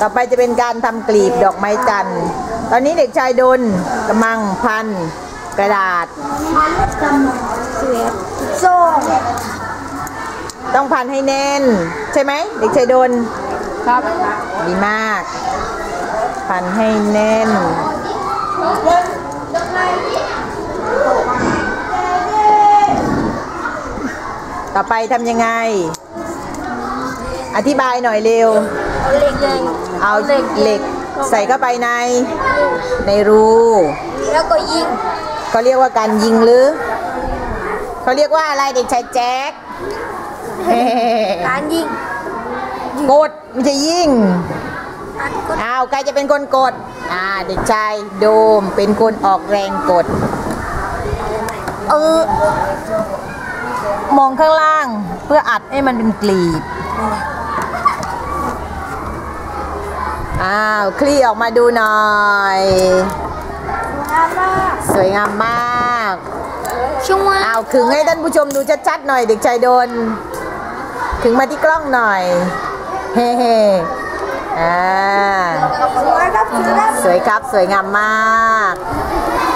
ต่อไปจะเป็นการทำกลีบดอกไม้จันทร์ ตอนนี้เด็กชายดนกำลังพันกระดาษ โซ่ต้องพันให้แน่น ใช่ไหมเด็กชายดนครับ ดีมาก พันให้แน่น ต่อไปทำยังไง อธิบายหน่อยเร็วเอาเหล็กเลย เอาเหล็กใส่เข้าไปในในรู แล้วก็ยิงเขาเรียกว่าการยิงหรือเขาเรียกว่าอะไรเด็กชายแจ๊คการยิงกดไม่ใช่ยิงการกดอ้าวใครจะเป็นคนกดอ่าเด็กชายโดมเป็นคนออกแรงกด เออ มองข้างล่างเพื่ออัดให้มันเป็นกลีบ อ้าว คลี่ออกมาดูหน่อย สวยงามมากช่วงอ้าวขึงให้ท่านผู้ชมดูชัดๆหน่อยเด็กชายโดนขึงมาที่กล้องหน่อย เฮ้เฮ้อ่าสวยครับสวยครับสวยครับสวยงามมากส